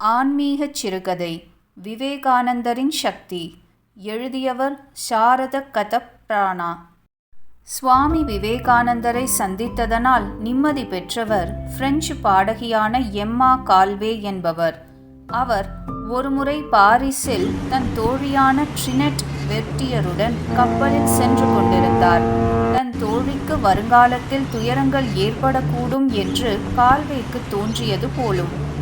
ஆன்மீகச் சிறுகதை விவேகானந்தரின் சக்தி எழுதியவர் சாரத கதப்ரானா சுவாமி விவேகானந்தரை சந்தித்ததனால் நிம்மதி பெற்றவர் பிரெஞ்சு பாடகியான எம்மா கால்வே என்பவர். அவர் ஒருமுறை பாரிஸில் தன் தோழியான ட்ரினெட் வெர்டியருடன் கப்பலில் சென்று கொண்டிருந்தார். தன் தோழிக்கு வருங்காலத்தில் துயரங்கள் ஏற்படக்கூடும் என்று கால்வேக்கு தோன்றியது போலும்.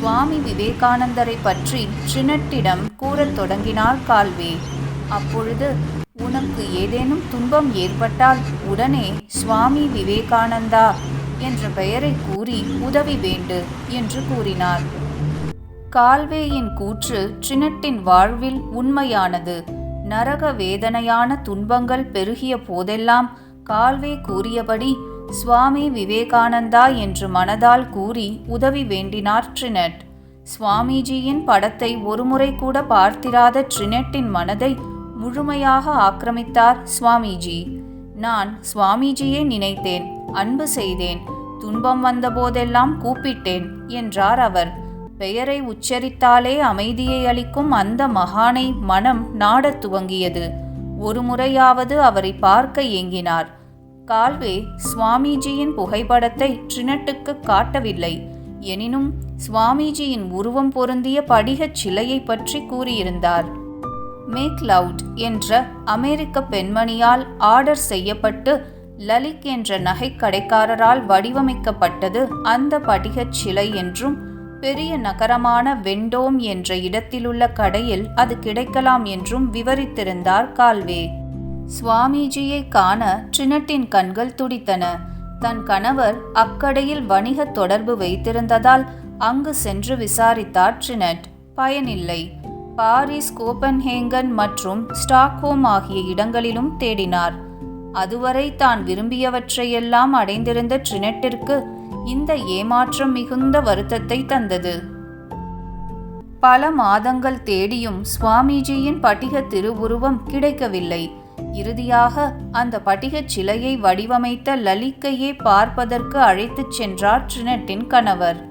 சுவாமி விவேகானந்தரை பற்றி ட்ரினட்டிடம் கூறத் தொடங்கினார் கால்வே. அப்பொழுது உனக்கு ஏதேனும் துன்பம் ஏற்பட்டால் உடனே சுவாமி விவேகானந்தா என்ற பெயரை கூறி உதவி வேண்டு என்று கூறினார். கால்வேயின் கூற்று ட்ரினட்டின் வாழ்வில் உண்மையானது. நரக வேதனையான துன்பங்கள் பெருகிய போதெல்லாம் கால்வே கூறியபடி சுவாமி விவேகானந்தா என்று மனதால் கூறி உதவி வேண்டினார் ட்ரினட். சுவாமிஜியின் படத்தை ஒருமுறை கூட பார்த்திராத ட்ரினட்டின் மனதை முழுமையாக ஆக்கிரமித்தார் சுவாமிஜி. நான் சுவாமிஜியை நினைத்தேன் அன்பு செய்தேன் துன்பம் வந்தபோதெல்லாம் கூப்பிட்டேன் என்றார் அவர். பெயரை உச்சரித்தாலே அமைதியை அளிக்கும் அந்த மகானை மனம் நாடத் துவங்கியது. ஒரு முறையாவது அவரை பார்க்க ஏங்கினார். கால்வே சுவாமிஜியின் புகைப்படத்தை ட்ரினட்டுக்கு காட்டவில்லை. எனினும் சுவாமிஜியின் உருவம் பொருந்திய படிகச் சிலையை பற்றி கூறியிருந்தார். மேக் லவுட் என்ற அமெரிக்க பெண்மணியால் ஆர்டர் செய்யப்பட்டு லலிக் என்ற நகைக்கடைக்காரரால் வடிவமைக்கப்பட்டது அந்த படிகச் சிலை என்றும் பெரிய நகரமான வெண்டோம் என்ற இடத்திலுள்ள கடையில் அது கிடைக்கலாம் என்றும் விவரித்திருந்தார் கால்வே. சுவாமிஜியை காண ட்ரினட்டின் கண்கள் துடித்தன. தன் கணவர் அக்கடையில் வணிக தொடர்பு வைத்திருந்ததால் அங்கு சென்று விசாரித்தார் ட்ரினட். பயனில்லை. பாரிஸ் கோப்பன்ஹேங்கன் மற்றும் ஸ்டாக்ஹோம் ஆகிய இடங்களிலும் தேடினார். அதுவரை தான் விரும்பியவற்றையெல்லாம் அடைந்திருந்த ட்ரினட்டிற்கு இந்த ஏமாற்றம் மிகுந்த வருத்தத்தை தந்தது. பல மாதங்கள் தேடியும் சுவாமிஜியின் பட்டிக திருவுருவம் கிடைக்கவில்லை. இறுதியாக அந்த படிகச் சிலையை வடிவமைத்த லலிக்கையே பார்ப்பதற்கு அழைத்துச் சென்றார் ட்ரினட்டின் கணவர்.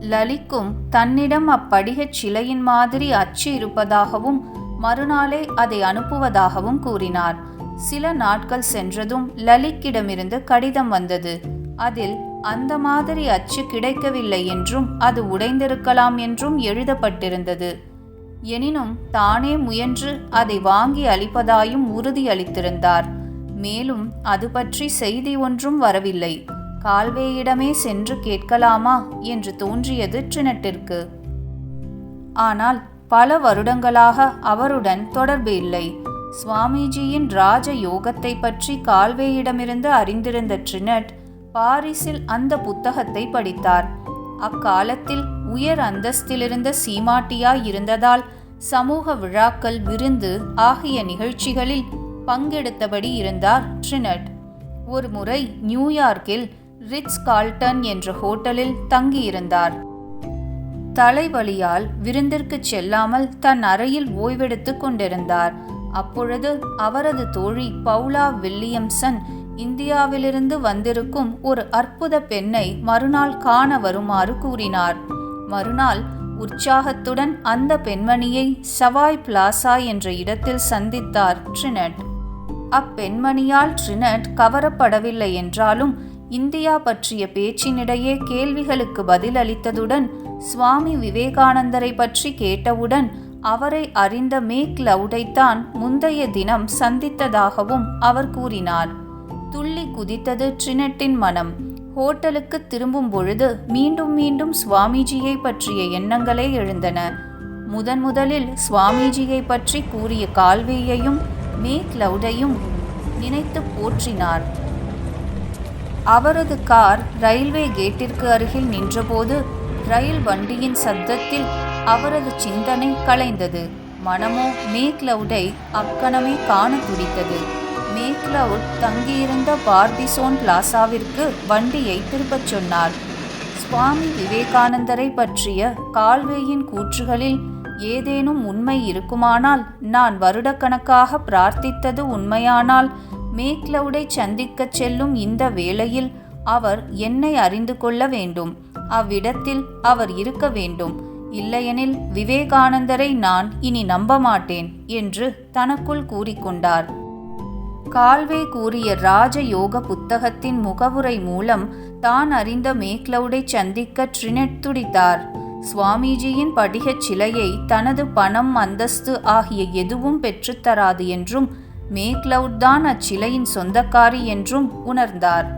லலிக்கும் தன்னிடம் அப்படிகச் சிலையின் மாதிரி அச்சு இருப்பதாகவும் மறுநாளே அதை அனுப்புவதாகவும் கூறினார். சில நாட்கள் சென்றதும் லலிக்கிடமிருந்து கடிதம் வந்தது. அதில் அந்த மாதிரி அச்சு கிடைக்கவில்லை என்றும் அது உடைந்திருக்கலாம் என்றும் எழுதப்பட்டிருந்தது. எனினும் தானே முயன்று அதை வாங்கி அளிப்பதாயும் உறுதியளித்திருந்தார். மேலும் அது பற்றி செய்தி ஒன்றும் வரவில்லை. கால்வேயிடமே சென்று கேட்கலாமா என்று தோன்றியது ட்ரினட்டிற்கு ஆனால் பல வருடங்களாக அவருடன் தொடர்பு இல்லை. சுவாமிஜியின் ராஜ யோகத்தை பற்றி கால்வேயிடமிருந்து அறிந்திருந்த ட்ரினட் பாரிஸில் அந்த புத்தகத்தை படித்தார். அக்காலத்தில் உயர் அந்தஸ்திலிருந்த சீமாட்டியாய் இருந்ததால் சமூக விழாக்கள் விருந்து ஆகிய நிகழ்ச்சிகளில் பங்கெடுத்தபடி இருந்தார் ட்ரினட். ஒரு முறை நியூயார்க்கில் ரிட்ஸ் கால்டன் என்ற ஹோட்டலில் தங்கியிருந்தார். தலைவலியால் விருந்திற்கு செல்லாமல் தன் அறையில் ஓய்வெடுத்துக் கொண்டிருந்தார். அப்பொழுது அவரது தோழி பவுலா வில்லியம்சன் இந்தியாவிலிருந்து வந்திருக்கும் ஒரு அற்புத பெண்ணை மறுநாள் காண வருமாறு கூறினார். மறுநாள் உற்சாகத்துடன் அந்த பெண்மணியை சவாய் பிளாசா என்ற இடத்தில் சந்தித்தார் ட்ரினட். அப்பெண்மணியால் ட்ரினட் கவரப்படவில்லை என்றாலும் இந்தியா பற்றிய பேச்சினிடையே கேள்விகளுக்கு பதிலளித்ததுடன் சுவாமி விவேகானந்தரை பற்றி கேட்டவுடன் அவரை அறிந்த மேக் லவுடைத்தான் முந்தைய தினம் சந்தித்ததாகவும் அவர் கூறினார். துள்ளி குதித்தது ட்ரினட்டின் மனம். ஹோட்டலுக்கு திரும்பும் பொழுது மீண்டும் மீண்டும் சுவாமிஜியை பற்றிய எண்ணங்களே எழுந்தன. முதன் முதலில் சுவாமிஜியை பற்றி கூறிய கால்வேயையும் மே கிளவுடையும் நினைத்து போற்றினார். அவரது கார் ரயில்வே கேட்டிற்கு அருகில் நின்றபோது ரயில் வண்டியின் சத்தத்தில் அவரது சிந்தனை கலைந்தது. மனமோ மேக்லவுடை அக்கணமே காண துடித்தது. மேக்லவுட் தங்கியிருந்த பார்பிசோன் பிளாசாவிற்கு வண்டியை திருப்பச் சொன்னார். சுவாமி விவேகானந்தரை பற்றிய கால்வேயின் கூற்றுகளில் ஏதேனும் உண்மை இருக்குமானால் நான் வருடக்கணக்காக பிரார்த்தித்தது உண்மையானால் மேக்லவுடை சந்திக்கச் செல்லும் இந்த வேளையில் அவர் என்னை அறிந்து கொள்ள வேண்டும். அவ்விடத்தில் அவர் இருக்க வேண்டும். இல்லையெனில் விவேகானந்தரை நான் இனி நம்ப மாட்டேன் என்று தனக்குள் கூறிக்கொண்டார். கால்வே கூறிய ராஜயோக புத்தகத்தின் முகவுரை மூலம் தான் அறிந்த மேக்லவுடை சந்திக்க ட்ரினெட் துடித்தார். சுவாமிஜியின் படிகச் சிலையை தனது பணம் அந்தஸ்து ஆகிய எதுவும் பெற்றுத்தராது என்றும் மேக்லவுட் தான் அச்சிலையின் சொந்தக்காரி என்றும் உணர்ந்தார்.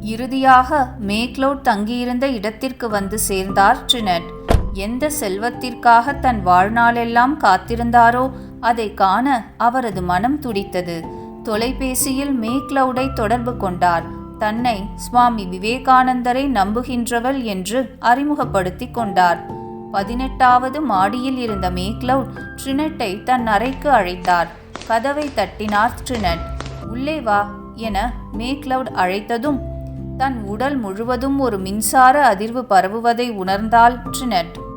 இறுதியாக மேக்லவுட் தங்கியிருந்த இடத்திற்கு வந்து சேர்ந்தார் ட்ரினட். எந்த செல்வத்திற்காக தன் வாழ்நாளெல்லாம் காத்திருந்தாரோ அதை காண அவரது மனம் துடித்தது. தொலைபேசியில் மேக்லவுடை தொடர்பு கொண்டார். தன்னை சுவாமி விவேகானந்தரை நம்புகின்றவள் என்று அறிமுகப்படுத்தி கொண்டார். பதினெட்டாவது மாடியில் இருந்த மேக்லவுட் ட்ரினட்டை தன் அறைக்கு அழைத்தார். கதவை தட்டினார் ட்ரினட். உள்ளே வா என மேக்லவுட் அழைத்ததும் தன் உடல் முழுவதும் ஒரு மின்சார அதிர்வு பரவுவதை உணர்ந்தாள் ட்ரினட்.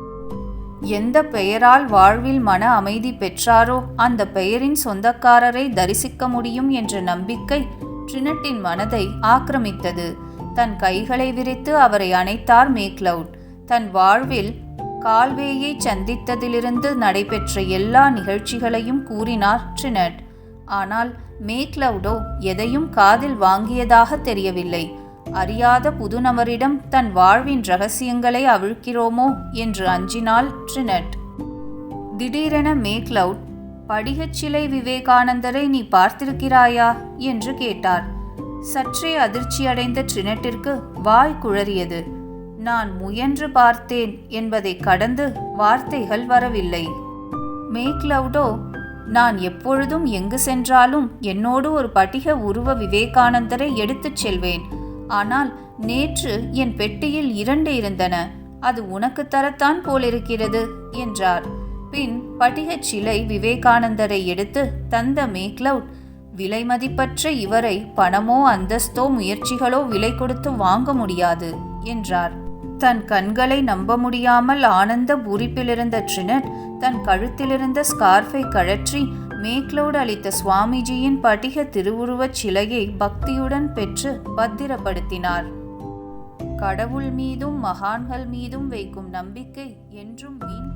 எந்த பெயரால் வாழ்வில் மன அமைதி பெற்றாரோ அந்த பெயரின் சொந்தக்காரரை தரிசிக்க முடியும் என்ற நம்பிக்கை ட்ரினட்டின் மனதை ஆக்கிரமித்தது. தன் கைகளை விரித்து அவரை அணைத்தார் மேக்லவுட். தன் வாழ்வில் கால்வேயை சந்தித்ததிலிருந்து நடைபெற்ற எல்லா நிகழ்ச்சிகளையும் கூறினார் ட்ரினட். ஆனால் மேக்லவுடோ எதையும் காதில் வாங்கியதாக தெரியவில்லை. அறியாத புதுநபரிடம் தன் வாழ்வின் ரகசியங்களை அவிழ்க்கிறோமோ என்று அஞ்சினாள் ட்ரினட். திடீரென மேக்லவுட் படிகச் சிலை விவேகானந்தரை நீ பார்த்திருக்கிறாயா? என்று கேட்டார். சற்றே அதிர்ச்சியடைந்த ட்ரினட்டிற்கு வாய் குழறியது. நான் முயன்று பார்த்தேன் என்பதை கடந்து வார்த்தைகள் வரவில்லை. மேக்லவுடோ நான் எப்பொழுதும் எங்கு சென்றாலும் என்னோடு ஒரு படிக உருவ விவேகானந்தரை எடுத்துச் செல்வேன். ஆனால் நேற்று என் பெட்டியில் இரண்டு இருந்தன. அது உனக்கு தரத்தான் போலிருக்கிறது என்றார். பின் படிகச் சிலை விவேகானந்தரை எடுத்து தந்த மேக்லவுட் விலை மதிப்பற்ற இவரை பணமோ அந்தஸ்தோ முயற்சிகளோ விலை கொடுத்து வாங்க முடியாது என்றார். தன் கண்களை நம்ப முடியாமல் ஆனந்த பூரிப்பிலிருந்த ட்ரினட் தன் கழுத்திலிருந்த ஸ்கார்ஃபை கழற்றி மேக்லோடு அளித்த சுவாமிஜியின் படிக திருவுருவச் சிலையை பக்தியுடன் பெற்று பத்திரப்படுத்தினார். கடவுள் மீதும் மகான்கள் மீதும் வைக்கும் நம்பிக்கை என்றும் மீன்